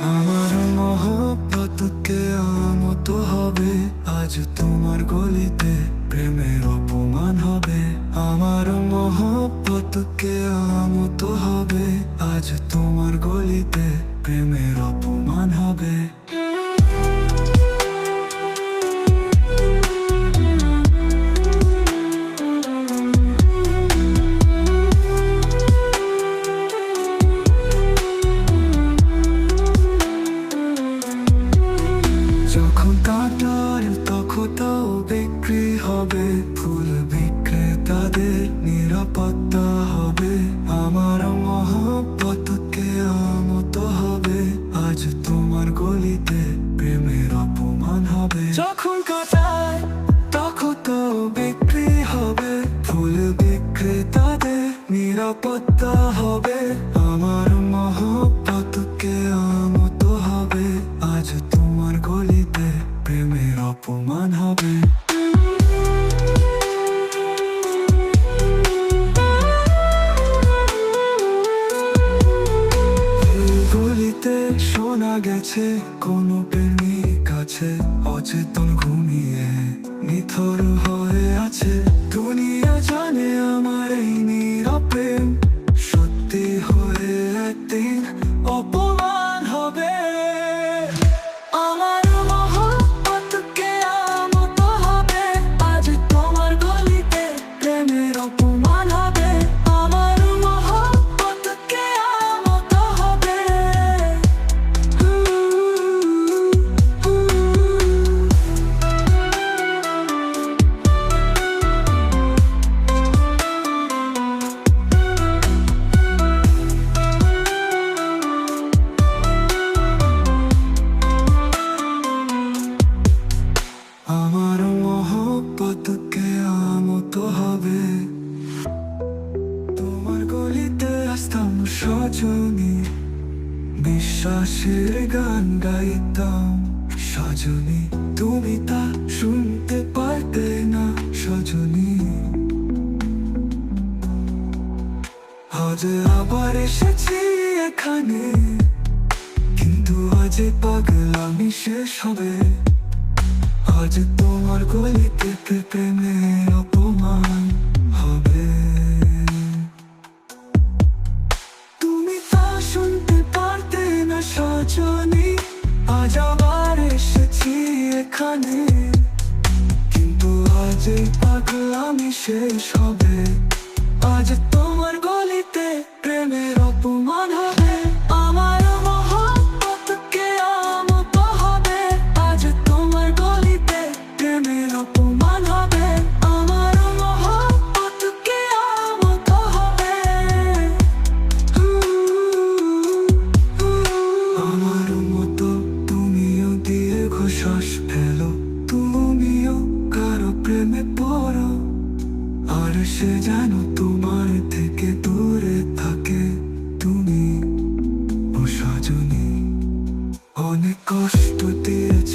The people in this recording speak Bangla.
আমার মহব্বতকে আমত হবে, আজ তোমার গলিতে প্রেমের অপমান হবে। আমার মহব্বতকে আমত হবে, আজ তোমার গলিতে প্রেমের অপমান হবে। যখন কাটার তখনও বিক্রি হবে। ফুল বিক্রেতাদের নিরাপত্তা হবে। আমার মহব্বতকে আমত হবে। আজ তোমার গলিতে প্রেমের অপমান হবে। যখন কাটায়, তখন তো বিক্রি হবে। ফুল বিক্রেতাদের নিরাপত্তা গেছে কোনো প্রেমিক কাছে অচেতন ঘুমিয়ে নিথর হয়ে আছে দুনিয়া সজনী বিশ্বাসের গান গাইতাম। সজনী, তুমি তা শুনতে পারতে না, সজনী। আজ আবার এসেছি এখানে, কিন্তু আজ পাগলামি শেষ হবে। আজ তোমার গলিতে প্রেমের আজ আবার এসেছি এখানে। কিন্তু আজ এই পাগলামি শেষ হবে। দীর্ঘশ্বাস ফেলো তুমিও কারও প্রেমে পড়ো। আর সে যেন তোমার থেকে দূরে থাকে, তুমি ও অনেক কষ্ট দিয়েছ